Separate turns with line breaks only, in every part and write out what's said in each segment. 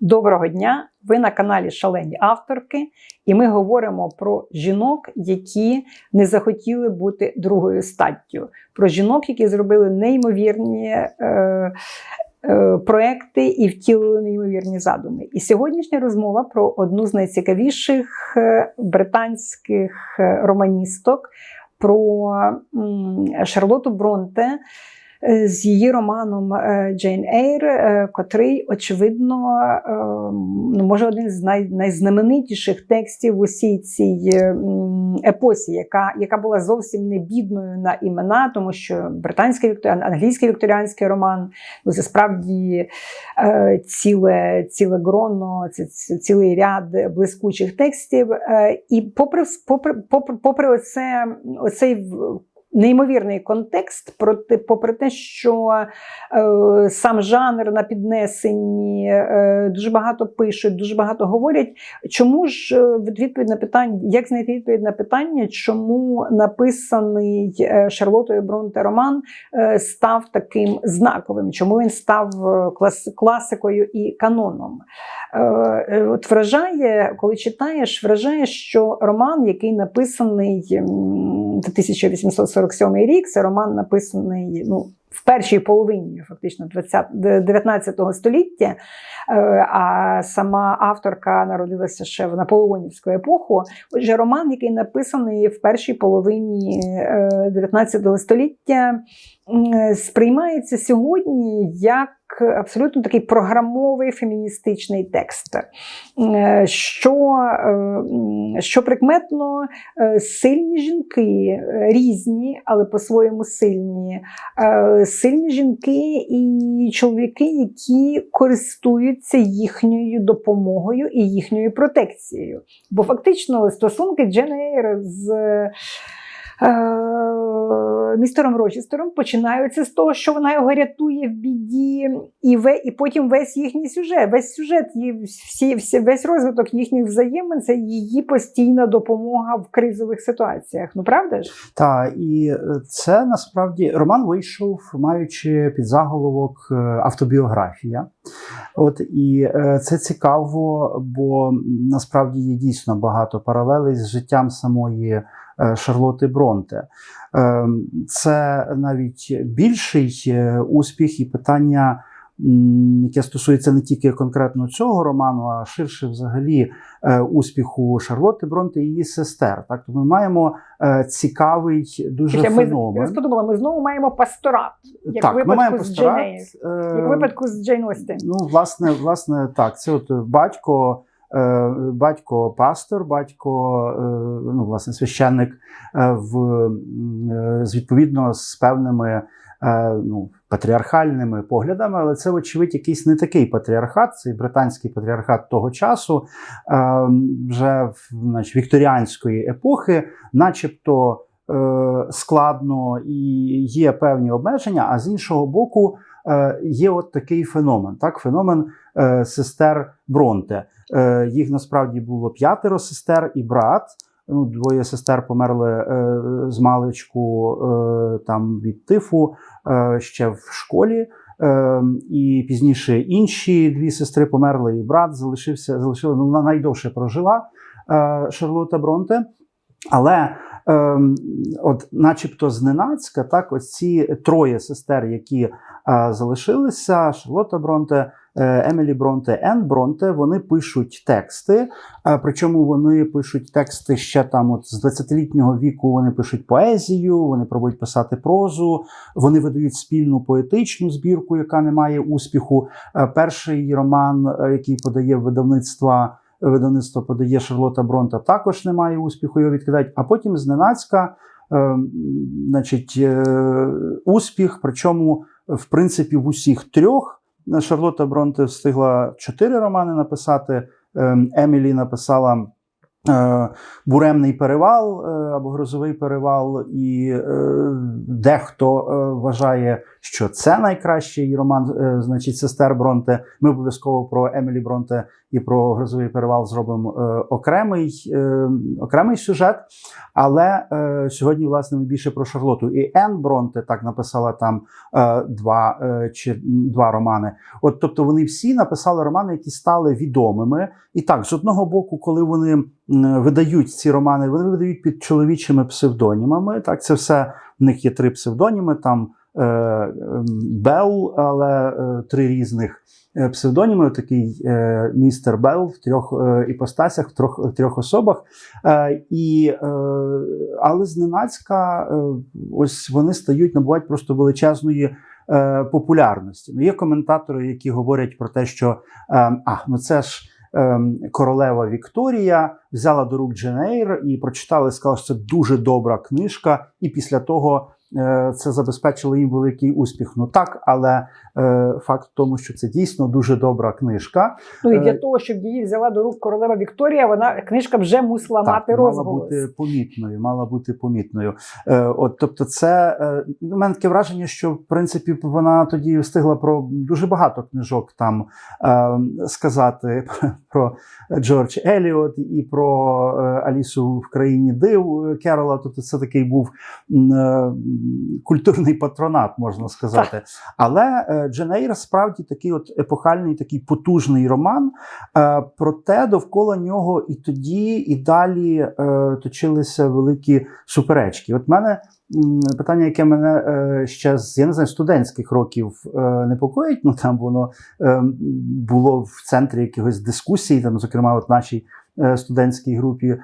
Доброго дня! Ви на каналі Шалені авторки, і ми говоримо про жінок, які не захотіли бути другою статтю, про жінок, які зробили неймовірні е, е, проекти і втілили неймовірні задуми. І сьогоднішня розмова про одну з найцікавіших е, британських е, романісток, про Шарлоту Бронте з її романом е, Джейн Ейр, е, котрий, очевидно, е, ну, може один з най, найзнаменитіших текстів в усій цій е, епосі, яка, яка була зовсім не бідною на імена, тому що британський віктор- англійський вікторіанський роман ну, це справді е, ціле, ціле гроно, це цілий ряд блискучих текстів. Е, і попри, попри, попри, попри оце, оцей неймовірний контекст, попри те, що е, сам жанр на піднесенні, е, дуже багато пишуть, дуже багато говорять. Чому ж е, від- відповідь на питання, як знайти відповідь на питання, чому написаний Шарлотою Бронте роман став таким знаковим? Чому він став клас, класикою і каноном? От вражає, коли читаєш, вражає, що роман, який написаний 1847 рік, це роман написаний ну, в першій половині фактично 20, 19 століття, е, а сама авторка народилася ще в наполеонівську епоху. Отже, роман, який написаний в першій половині е, 19 століття, сприймається сьогодні як абсолютно такий програмовий феміністичний текст. Е, Що, е, що прикметно, е, сильні жінки, е, різні, але по-своєму сильні, е, сильні жінки і чоловіки, які користуються їхньою допомогою і їхньою протекцією. Бо фактично стосунки Джен Ейр з містером Рочестером починаються з того, що вона його рятує в біді, і, ве, і потім весь їхній сюжет, весь сюжет, її- всі, всі, весь розвиток їхніх взаємин це її постійна допомога в кризових ситуаціях. Ну правда ж?
Та і е, це насправді роман вийшов, маючи під заголовок е, автобіографія. От і е, це цікаво, бо насправді є дійсно багато паралелей з життям самої е, Шарлоти Бронте. Е, Це навіть більший е, успіх і питання. Яке стосується не тільки конкретно цього роману, а ширше взагалі е, успіху Шарлотти Бронте і її сестер. Так, то ми маємо е, цікавий дуже
Хоча ми, я
феномен.
ми знову маємо пасторат, як
так,
в
ми
випадку
маємо
з
постарат.
Джейн Ейр, як
е,
випадку з Джейн Остін.
Ну, власне, власне, так. Це от батько, е, батько пастор, батько, е, ну, власне, священник е, в, е, з відповідно з певними е, ну, патріархальними поглядами, але це, вочевидь, якийсь не такий патріархат, цей британський патріархат того часу, е, вже значить, вікторіанської епохи, начебто. е, Складно і є певні обмеження, а з іншого боку, е, є от такий феномен. Так, феномен е, сестер Бронте. Е, їх насправді було п'ятеро сестер і брат. Ну, двоє сестер померли е, з маличку е, там від тифу е, ще в школі. Е, і пізніше інші дві сестри померли, і брат залишився, залишила ну, найдовше прожила е, Шарлота Бронте. Але ем, от, начебто, зненацька, так, ось ці троє сестер, які е, залишилися: Шарлотта Бронте, е, Емілі Бронте, Ен Бронте, вони пишуть тексти. е, причому вони пишуть тексти ще там, от з 20-літнього віку вони пишуть поезію, вони пробують писати прозу, вони видають спільну поетичну збірку, яка не має успіху. Е, перший роман, е, який подає видавництва видавництво подає Шарлота Бронта, також не має успіху, його відкидають. А потім зненацька, е, значить, е, успіх. Причому, в принципі, в усіх трьох Шарлота Бронте встигла чотири романи написати. Е, Емілі написала. е, Буремний перевал е, або грозовий перевал, і е, дехто вважає, що це найкращий роман, е, значить, сестер Бронте. Ми обов'язково про Емілі Бронте і про грозовий перевал зробимо е, окремий, е, окремий сюжет. Але сьогодні, власне, ми більше про Шарлоту. І Ен Бронте так написала там два, чи, два романи. От, тобто вони всі написали романи, які стали відомими. І так, з одного боку, коли вони видають ці романи, вони видають під чоловічими псевдонімами. Так, це все в них є три псевдоніми. Там Белл, але е, три різних е, псевдоніми. Такий е, містер Белл в трьох е, іпостасях, в трьох, трьох особах. Е, і, е, але зненацька, е, ось вони стають, набувають просто величезної. е, Популярності. Ну, є коментатори, які говорять про те, що е, а, ну це ж ем, королева Вікторія взяла до рук Джен Ейр і прочитала, і сказала, що це дуже добра книжка, і після того е, це забезпечило їм великий успіх. Ну так, але е, факт в тому, що це дійсно дуже добра книжка.
Ну і для
Е,
того, щоб її взяла до рук королева Вікторія, вона книжка вже мусила мати
мала бути помітною, мала бути помітною. Е, от, тобто, це е, у мене таке враження, що в принципі вона тоді встигла про дуже багато книжок там е, сказати про Джордж Еліот і про е, Алісу в країні див е, Керола. Тобто, це такий був е, культурний патронат, можна сказати. Але е, Джен Ейр справді такий от епохальний, такий потужний роман. Е, Проте довкола нього і тоді, і далі е, точилися великі суперечки. От мене питання, яке мене е, ще з я не знаю, студентських років е, непокоїть. Ну там воно е, було в центрі якихось дискусій, там, зокрема, от нашій. Е, Студентській групі е,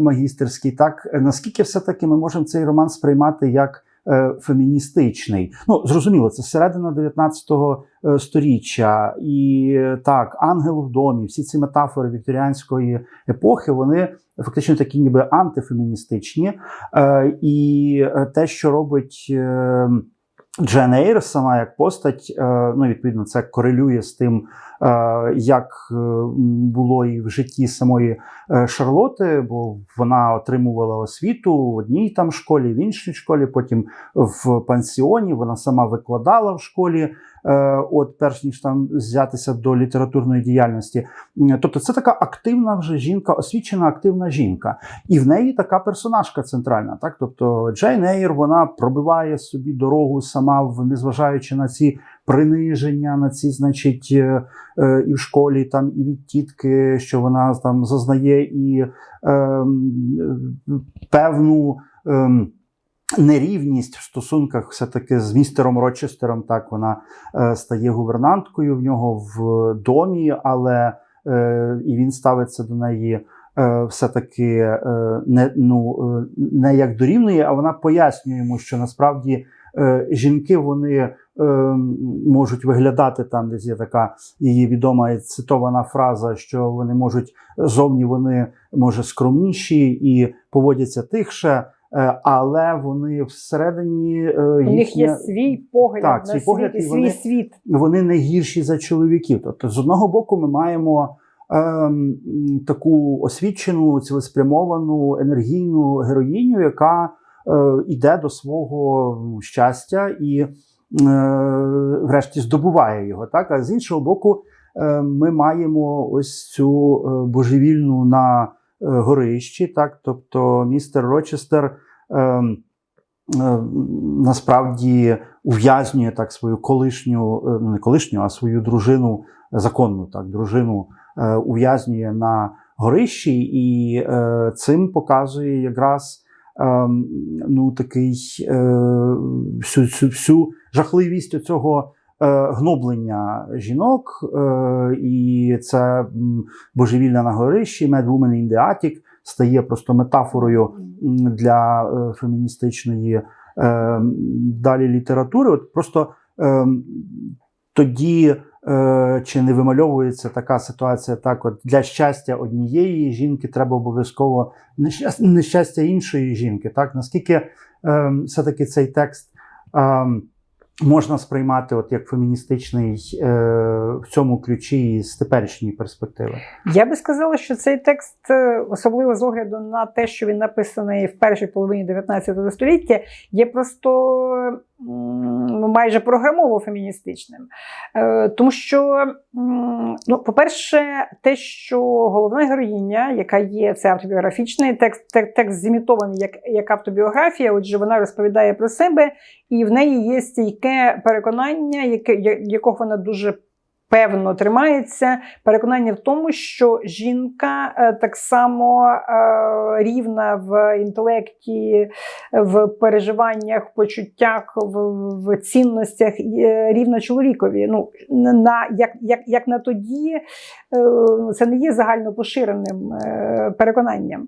магістерській, так наскільки все-таки ми можемо цей роман сприймати як е, феміністичний? Ну зрозуміло, це середина 19-го е, сторіччя, і так, ангел в домі, всі ці метафори вікторіанської епохи, вони фактично такі, ніби антифеміністичні. І те, що робить. Джен Ейр сама як постать, е, ну відповідно, це корелює з тим, е, як е, було і в житті самої Шарлоти, бо вона отримувала освіту в одній там школі, в іншій школі, потім в пансіоні. Вона сама викладала в школі, от перш ніж там взятися до літературної діяльності. Тобто, це така активна вже жінка, освічена активна жінка. І в неї така персонажка центральна. Так? Тобто Джейн Ейр вона пробиває собі дорогу сама, незважаючи на ці приниження, на ці, значить, е, е, і в школі, там, і від тітки, що вона там зазнає, і ем, е, певну. ем, Нерівність в стосунках все-таки з містером Рочестером, так вона е, стає гувернанткою в нього в домі, але е, і він ставиться до неї е, все-таки е, не, ну, е, не як до рівної, а вона пояснює йому, що насправді жінки вони можуть виглядати там, десь є така її відома і цитована фраза, що вони можуть зовні вони може скромніші і поводяться тихше. Е, Але вони всередині е,
У них є свій погляд
Так,
на
свій погляд,
світ, і свій світ.
вони не гірші за чоловіків. Тобто, з одного боку, ми маємо ем, таку освічену, цілеспрямовану, енергійну героїню, яка е, йде до свого ну, щастя і, е, врешті, здобуває його. Так? А з іншого боку, е, ми маємо ось цю божевільну на горищі, так? тобто містер Рочестер. ем, е, насправді ув'язнює так свою колишню, е, ну не колишню, а свою дружину, законну так, дружину е, ув'язнює на горищі, і е, цим показує якраз е, ну, такий е, всю, всю, всю жахливість цього. Гноблення жінок, е, і це м, божевілля на горищі, Mad Woman in the Attic стає просто метафорою для е, феміністичної е, далі літератури. От просто е, тоді е, чи не вимальовується така ситуація, так от для щастя однієї жінки треба обов'язково нещастя іншої жінки. Так наскільки е, все-таки цей текст. Е, Можна сприймати от як феміністичний е, в цьому ключі з теперішньої перспективи.
Я би сказала, що цей текст, е, особливо з огляду на те, що він написаний в першій половині 19 століття, є просто майже програмово феміністичним. Е, Тому що, ну, по-перше, те, що головна героїня, яка є це автобіографічний текст, тек- текст зімітований як, як автобіографія, отже, вона розповідає про себе, і в неї є стійке переконання, яке, якого вона дуже певно тримається. Переконання в тому, що жінка е, так само е, рівна в інтелекті, в переживаннях, в почуттях, в, цінностях е, рівна чоловікові. Ну, на, як, як, як на тоді, це не є загально поширеним переконанням.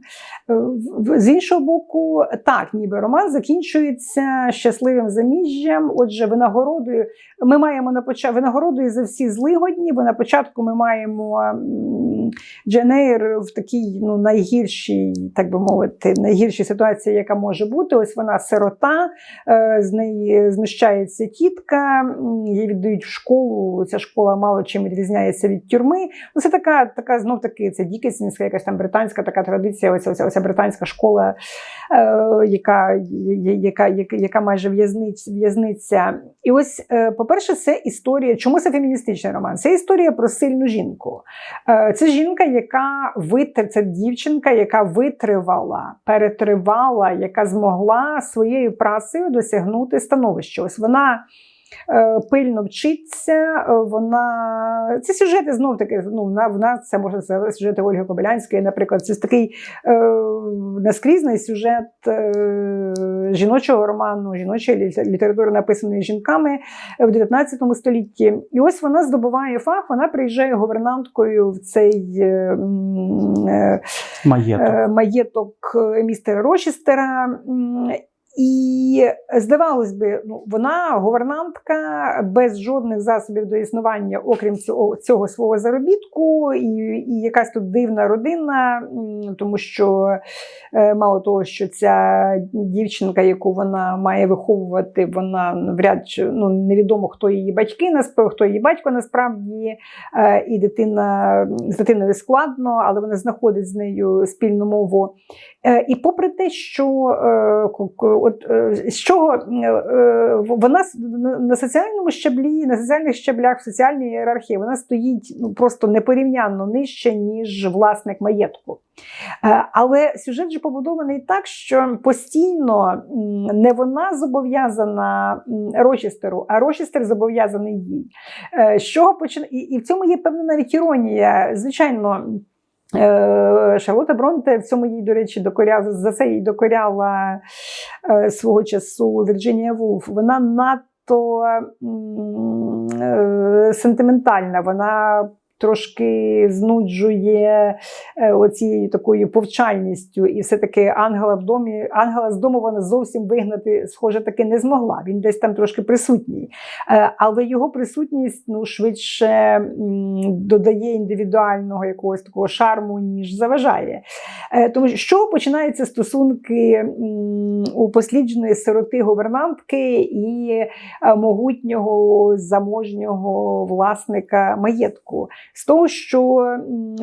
З іншого боку, так, ніби роман закінчується щасливим заміжжям. Отже, винагородою ми маємо на початку винагородою за всі злигодні, бо на початку ми маємо м, Джен Ейр в такій ну, найгіршій, так би мовити, найгіршій ситуації, яка може бути. Ось вона сирота, е, з неї знущається тітка, її віддають в школу. Ця школа мало чим відрізняється від тюрми. Ну, це така, така знов таки, це дікесінська, якась там британська така традиція. Ось оця британська школа, е, яка, яка, яка, яка майже в'язниця. І ось, е, по-перше, це історія. Чому це феміністичний роман? Це історія про сильну жінку. Е, Це жінка, яка витр... це дівчинка, яка витривала, перетривала, яка змогла своєю працею досягнути становища. Ось вона. Е, Пильно вчиться, е, вона це сюжети знов таки. Ну в нас це сказати сюжети Ольги Кобилянської. Наприклад, це такий е, наскрізний сюжет е, жіночого роману, жіночої літератури, написаної жінками в 19 столітті. І ось вона здобуває фах. Вона приїжджає гувернанткою в цей е, е,
Маєток.
е, маєток е, містера Рочестера. І здавалось би, ну вона гувернантка без жодних засобів до існування, окрім цього, цього свого заробітку, і, і якась тут дивна родина, тому що е, мало того, що ця дівчинка, яку вона має виховувати, вона вряд чи ну невідомо, хто її батьки хто її батько насправді, е, і дитина з дитиною складно, але вона знаходить з нею спільну мову. Е, І попри те, що е, от, е, з чого е, вона на- соціальному щаблі, на соціальних щаблях, в соціальній ієрархії, вона стоїть ну, просто непорівнянно нижче, ніж власник маєтку. Е, Але сюжет же побудований так, що постійно не вона зобов'язана Рочестеру, а Рочестер зобов'язаний їй. З чого почин... і, і в цьому є певна навіть іронія. Звичайно. Е, Шарлота Бронте в цьому їй, до речі, докоряв за це їй докоряла е, свого часу Вірджинія Вулф. Вона надто е, сентиментальна, вона трошки знуджує е, оцією такою повчальністю, і все-таки ангела в домі, ангела з дому вона зовсім вигнати, схоже, таки не змогла. Він десь там трошки присутній. Е, Але його присутність ну, швидше додає індивідуального якогось такого шарму, ніж заважає. Е, Тому що починаються стосунки у послідженої сироти гувернантки і могутнього заможнього власника маєтку? З того, що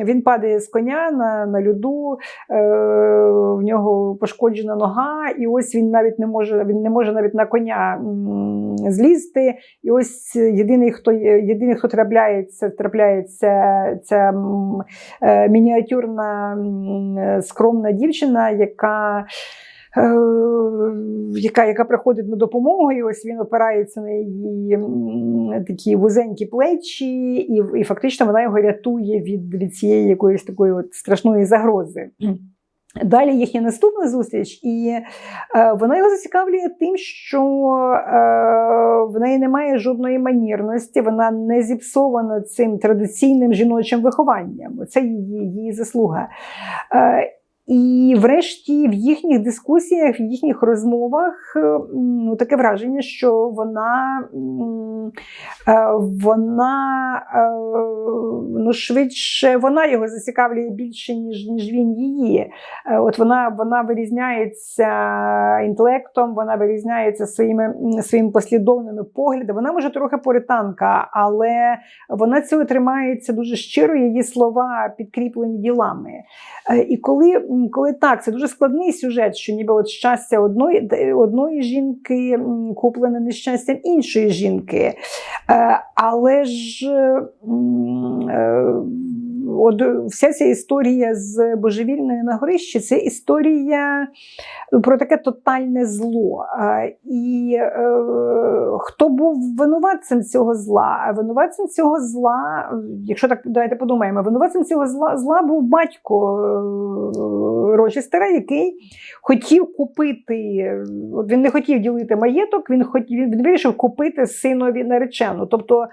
він падає з коня на, на льоду, е, в нього пошкоджена нога, і ось він навіть не може, він не може навіть на коня злізти. І ось єдиний, хто єдиний, хто трапляється, трапляється ця е, мініатюрна скромна дівчина, яка. Е, Яка, яка приходить на допомогу, і ось він опирається на її такі вузенькі плечі, і, і фактично вона його рятує від, від цієї якоїсь такої от страшної загрози. Далі їхня наступна зустріч, і е, вона його зацікавлює тим, що е, в неї немає жодної манірності, вона не зіпсована цим традиційним жіночим вихованням. Це її, її заслуга. Е, і врешті в їхніх дискусіях, в їхніх розмовах ну, таке враження, що вона е, вона е, ну, швидше вона його зацікавлює більше, ніж, ніж він її. Е, От вона, вона вирізняється інтелектом, вона вирізняється своїми, своїми послідовними поглядами. Вона може трохи поританка, але вона цього тримається дуже щиро. Її слова підкріплені ділами. Е, І коли, коли так, це дуже складний сюжет, що ніби от щастя одної, одної жінки куплене нещастям іншої жінки. Е, Але ж е, от вся ця історія з божевільною на горищі це історія про таке тотальне зло. Е, І е, хто був винуватцем цього зла? Винуватцем цього зла, якщо так давайте подумаємо, винуватцем цього зла, зла був батько е, Рочестера, який хотів купити, він не хотів ділити маєток, він хотів він вирішив купити синові наречену. Тобто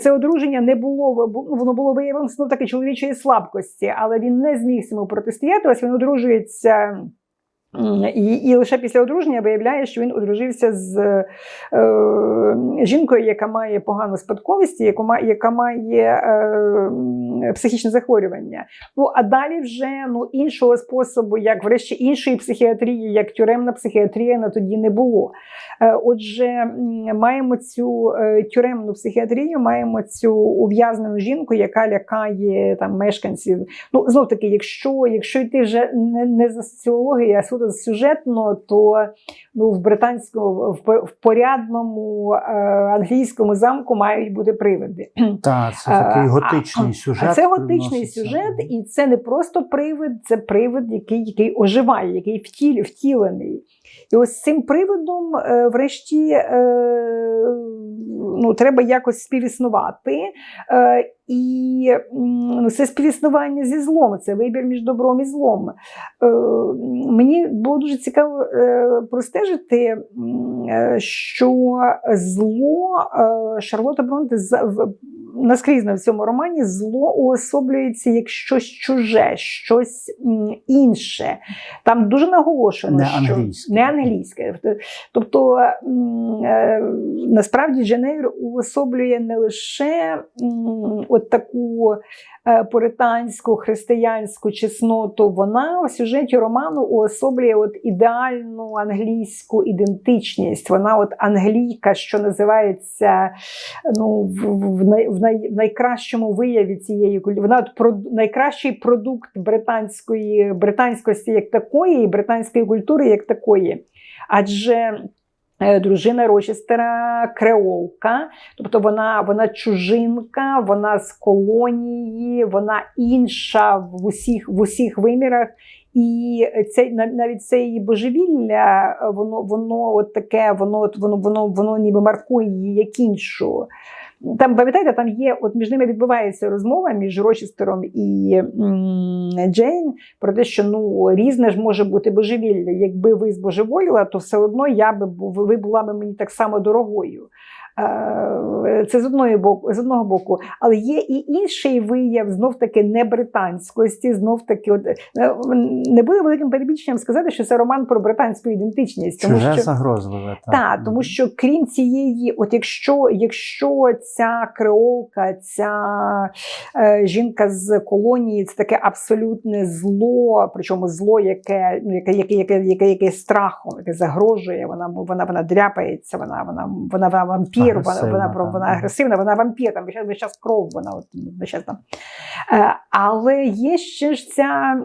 це одруження не було бу- воно було виявом знов таки чоловічої слабкості, але він не зміг цьому протистояти. Ось він одружується. І, і лише після одруження виявляє, що він одружився з е, жінкою, яка має погану спадковість, яка має, яка має е, психічне захворювання. Ну а далі вже ну іншого способу, як врешті іншої психіатрії, як тюремна психіатрія, на тоді не було. Е, Отже, маємо цю е, тюремну психіатрію, маємо цю ув'язнену жінку, яка лякає там мешканців. Ну знов таки, якщо, якщо йти вже не, не за соціологію, а суто сюжетно, то ну в британському в, в порядному е, англійському замку мають бути привиди.
Так, це такий
а,
готичний
а
сюжет.
це готичний сюжет, і це не просто привид, це привид, який, який оживає, який втіль, втілений. І ось цим привидом, е, врешті, е, ну, треба якось співіснувати. Е, і ну, це співіснування зі злом, це вибір між добром і злом. Е, мені було дуже цікаво е, простежити, е, що зло Шарлота Бронте в- наскрізно в цьому романі зло уособлюється як щось чуже, щось інше. Там дуже наголошено,
Не
що
англійське.
не англійське. Тобто насправді Дженейр уособлює не лише от таку е, пуританську християнську чесноту, вона у сюжеті роману уособлює от ідеальну англійську ідентичність. Вона от англійка, що називається ну, в, в, най, в, най, в найкращому вияві цієї культури. Вона от про, найкращий продукт британської британськості як такої, і британської культури як такої. Адже дружина Рочестера креолка, тобто вона, вона чужинка, вона з колонії, вона інша в усіх, в усіх вимірах. І це нав- навіть це її божевілля, е, воно воно от таке, воно воно воно воно ніби маркує її як іншу. Там пам'ятаєте, там є, от між ними відбувається розмова між Рочестером і Джейн про те, що ну різне ж може бути божевілля. Якби ви збожеволіла, то все одно я би ви була б мені так само дорогою. Е, Це з одної боку, з одного боку, але є і інший вияв знов таки не британськості, знов таки, от е, не буде великим перебільшенням сказати, що це роман про британську ідентичність, тому
Чуже
що
загрозливе. Так,
так, тому що крім цієї, от якщо, якщо ця креолка, ця е, жінка з колонії, це таке абсолютне зло, причому зло, яке, ну, яке, яке, яке, яке, яке страхом, яке загрожує, вона, вона, вона дряпається, вона, вона, вона, вона вампір, вона, вона, вона, вона агресивна, вона вампір, там весь час- кров, вона от, весь час там. Е, Але є ще ж ця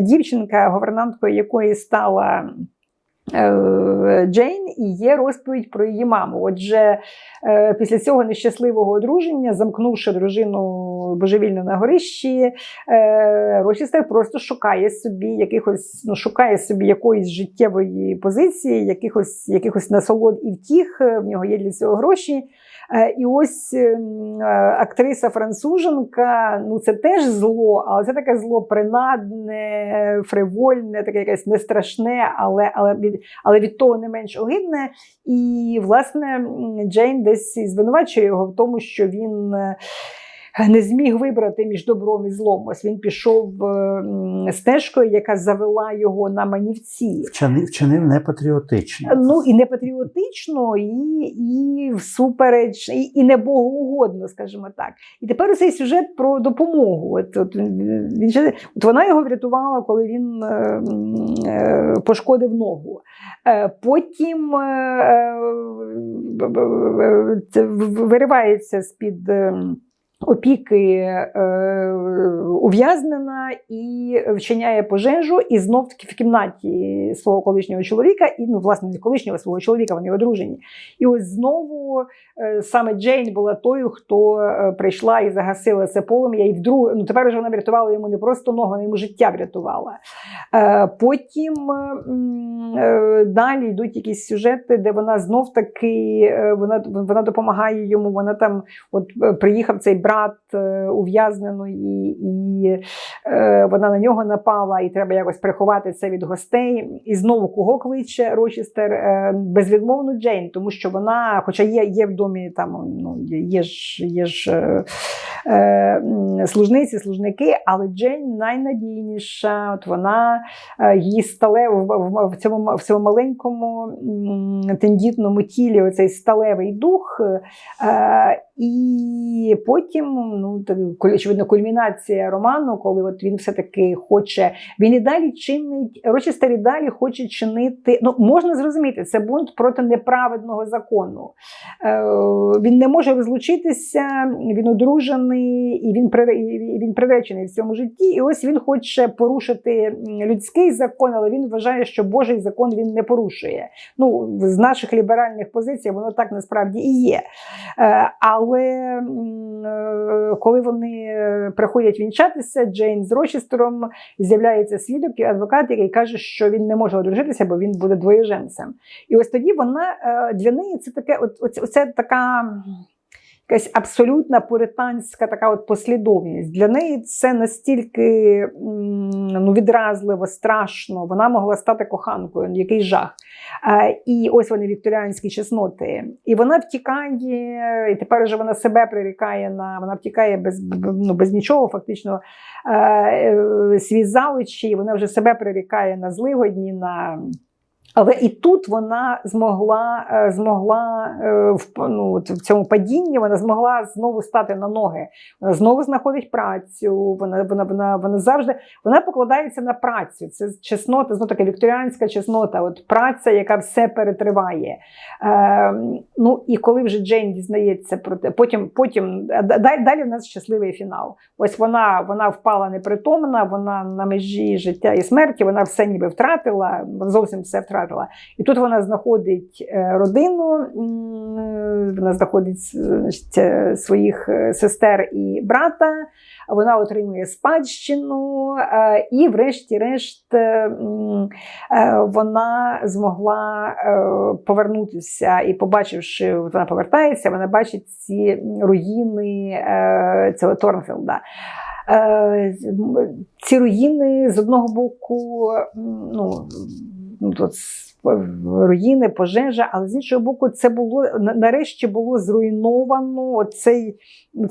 дівчинка, говернанткою якої стала Джейн, і є розповідь про її маму. Отже, е, після цього нещасливого одруження, замкнувши дружину божевільно на горищі, е, Рочестер просто шукає собі якихось, ну, шукає собі якоїсь життєвої позиції, якихось, якихось насолод і втіх. е, В нього є для цього гроші. Е, І ось ем, е, актриса француженка, ну це теж зло, але це таке зло принадне, фривольне, таке якесь не страшне, але, але, від, але від того не менш огидне. І, власне, Джейн десь звинувачує його в тому, що він. Не зміг вибрати між добром і злом. Ось він пішов е, стежкою, яка завела його на манівці.
Вчинив, вчинив непатріотично.
Ну і не патріотично, і, і всупереч, і, і не богоугодно, скажімо так. І тепер цей сюжет про допомогу. От, от, він, от вона його врятувала, коли він е, е, пошкодив ногу. Е, потім е, е, виривається з-під. е, Опіки е, ув'язнена і вчиняє пожежу, і знов таки в кімнаті свого колишнього чоловіка, і ну, власне, не колишнього свого чоловіка, вони одружені. І ось знову е, саме Джейн була тою, хто е, прийшла і загасила це полум'я. І вдруге, ну тепер вже вона врятувала йому не просто ногу, вона йому життя врятувала. Потім далі йдуть якісь сюжети, де вона знов таки вона, вона допомагає йому. Вона там, от приїхав цей брат е, ув'язненої, і е, вона на нього напала, і треба якось приховати це від гостей. І знову кого кличе Рочестер? Е, безвідмовно Джейн, тому що вона, хоча є, є в домі там, ну є, ж є ж е, е, служниці, служники, але Джейн найнадійніша. От вона е, її сталево в, в, в цьому в цьому маленькому тендітному тілі, оцей сталевий дух. Е, і потім, ну так, очевидно, кульмінація роману, коли от він все-таки хоче, він і далі чинить, Рочестер і далі хоче чинити. Ну, можна зрозуміти, це бунт проти неправедного закону. Е, він не може розлучитися, він одружений і він, він приречений в цьому житті. І ось він хоче порушити людський закон, але він вважає, що Божий закон він не порушує. Ну, з наших ліберальних позицій воно так насправді і є. Е, Але м, е, коли вони приходять вінчатися, Джейн з Рочестером з'являється свідок і адвокат, який каже, що він не може одружитися, бо він буде двоєженцем. І ось тоді вона е, для неї це таке, от, оце така. Якась абсолютна пуританська така от послідовність. Для неї це настільки ну, відразливо, страшно. Вона могла стати коханкою, який жах. Е, І ось вони вікторіанські чесноти. І вона втікає, і тепер вже вона себе прирікає на вона втікає без, ну, без нічого, фактично е, е, свій заочі, вона вже себе прирікає на злигодні. на... Але і тут вона змогла, е, змогла е, в, ну, в цьому падінні, вона змогла знову стати на ноги. Вона знову знаходить працю. Вона, вона, вона, вона завжди вона покладається на працю. Це чеснота, знову така вікторіанська чеснота, от праця, яка все перетриває. Е, ну і коли вже Джейн дізнається про те, потім, потім далі, далі в нас щасливий фінал. Ось вона, вона впала непритомна, вона на межі життя і смерті, вона все ніби втратила, зовсім все втратила. І тут вона знаходить е, родину, вона знаходить значить, е, своїх е, сестер і брата, вона отримує спадщину, е, і, врешті-решт, е, е, вона змогла е, повернутися. І, побачивши, вона повертається, вона бачить ці руїни е, цього Торнфілда. Е, Ці руїни з одного боку, ну, ну тут руїни, пожежа, але з іншого боку, це було на- нарешті було зруйновано цей,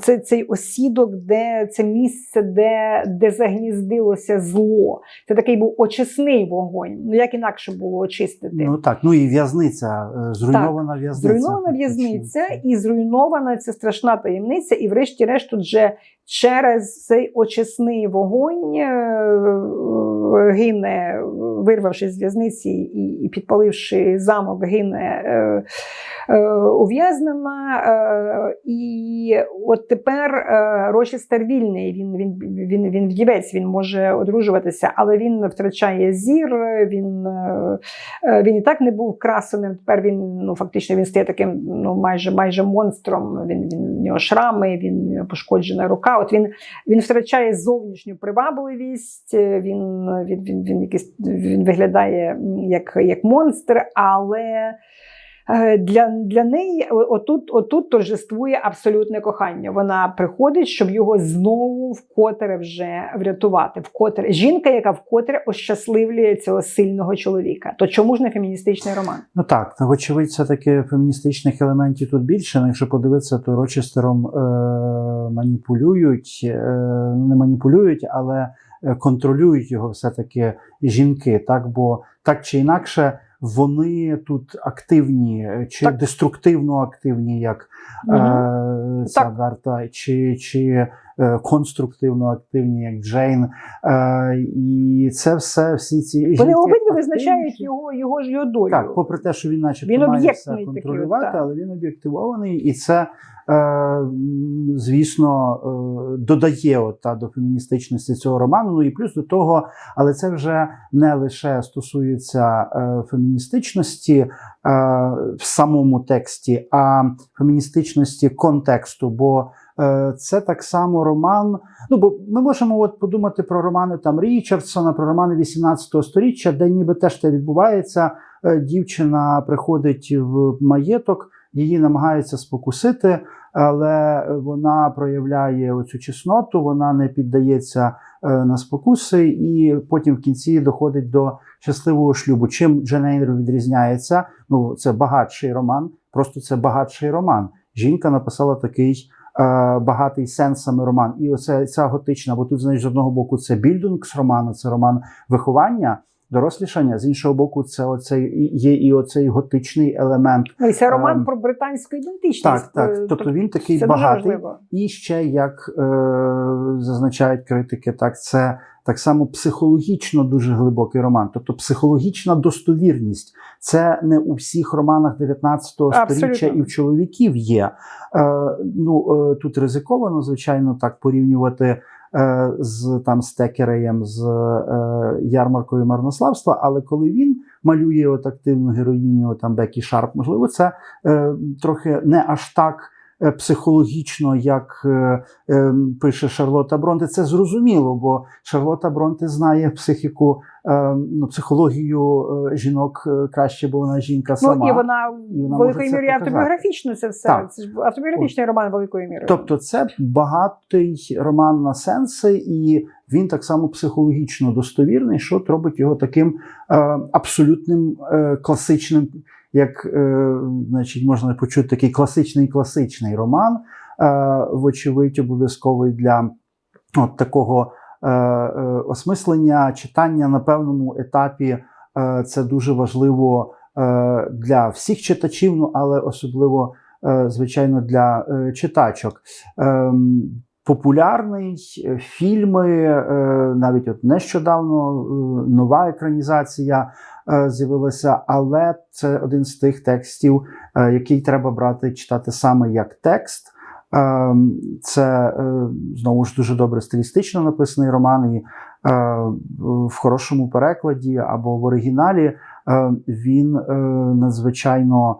цей, цей осідок, де це місце, де, де загніздилося зло. Це такий був очисний вогонь. Ну як інакше було очистити?
Ну так, ну і в'язниця, е, зруйнована в'язниця.
Зруйнована в'язниця і зруйнована ця страшна таємниця, і врешті-решт тут же через цей очисний вогонь е, гине, вирвавшись з в'язниці і, підпаливши замок, гине е, ув'язнена. Е, і от тепер е, Рочестер вільний, він, він, він, він вдівець, він може одружуватися, але він втрачає зір, він, е, е, він і так не був красеним. Тепер він ну, фактично він стає таким ну, майже, майже монстром. Він, він, в нього шрами, він пошкоджена рука. От він, він втрачає зовнішню привабливість, е, він, він, він, він, якийсь, він виглядає як, як монстр, але. Е, Для, для неї отут, отут торжествує абсолютне кохання. Вона приходить, щоб його знову вкотре вже врятувати. Вкотре жінка, яка вкотре ощасливлює цього сильного чоловіка. То чому ж не феміністичний роман?
Ну так, ну, вочевидь, все-таки феміністичних елементів тут більше. Ну, якщо подивитися, то Рочестером е, маніпулюють, е, не маніпулюють, але е, контролюють його все-таки жінки. Так, бо так чи інакше, вони тут активні, е, чи
Так.
деструктивно активні, як е, ця
Так.
Берта, чи, чи конструктивно активні, як Джейн. Е, і це все, всі ці
Вони обидві визначають його, його ж його долю.
Так, попри те, що він начебто
Він
має все контролювати,
так.
але він об'єктивований, і це, е, звісно, е, додає от, та, до феміністичності цього роману. Ну і плюс до того, але це вже не лише стосується е, феміністичності е, в самому тексті, а феміністичності контексту. Бо е, це так само роман. Ну, бо ми можемо от подумати про романи там Річардсона, про романи 18 століття, де ніби теж те відбувається. Е, Дівчина приходить в маєток, її намагаються спокусити, але вона проявляє оцю чесноту, вона не піддається е, на спокуси, і потім в кінці доходить до щасливого шлюбу. Чим Джен Ейнер відрізняється? Ну, це багатший роман, просто це багатший роман. Жінка написала такий е, багатий сенсами роман. І оце ця готична, бо тут, знаєш, з одного боку, це більдингс роману, це роман виховання, дорослішання, з іншого боку, це оцей є і оцей готичний елемент.
Ну, і це роман
Ем,
про британську ідентичність.
Так, так.
Е,
Тобто він такий
це
багатий. І ще, як е, зазначають критики, так це так само психологічно дуже глибокий роман. Тобто психологічна достовірність. Це не у всіх романах 19 століття і в чоловіків є. Е, ну, е, тут ризиковано, звичайно, так порівнювати. е, З там Стекереєм, з е, ярмаркою марнославства, але коли він малює от активну героїню, там Бекі Шарп, можливо, це е, трохи не аж так психологічно, як е, е, пише Шарлота Бронте. Це зрозуміло, бо Шарлота Бронте знає психіку, е, ну, психологію е, жінок е, краще, бо вона жінка сама.
Ну, і вона
і вона
великою мірою автобіографічно це все.
Так.
Це ж автобіографічний роман великою мірою.
Тобто, це багатий роман на сенси, і він так само психологічно достовірний, що от робить його таким е, абсолютним е, класичним, як е, значить, можна почути такий класичний класичний роман, е, вочевидь, обов'язковий для от такого е, е, осмислення, читання на певному етапі. Е, це дуже важливо е, для всіх читачів, ну але особливо е, звичайно, для е, читачок. Ем, Популярний е, фільми, е, навіть от нещодавно е, нова екранізація е, з'явилася, але це один з тих текстів, е, який треба брати читати саме як текст. Ем, Це е, знову ж дуже добре стилістично написаний роман, і в хорошому перекладі або в оригіналі він надзвичайно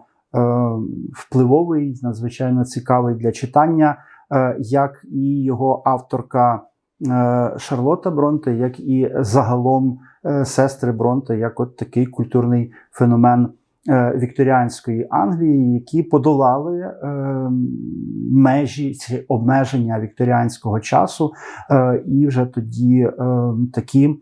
впливовий, надзвичайно цікавий для читання, як і його авторка Шарлота Бронте, як і загалом е, сестри Бронте, як от такий культурний феномен е, вікторіанської Англії, які подолали е, межі ці обмеження вікторіанського часу, е, і вже тоді е, такі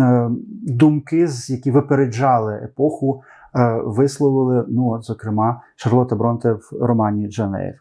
е, думки, які випереджали епоху, е, висловили, ну от, зокрема, Шарлота Бронте в романі Джен Ейр.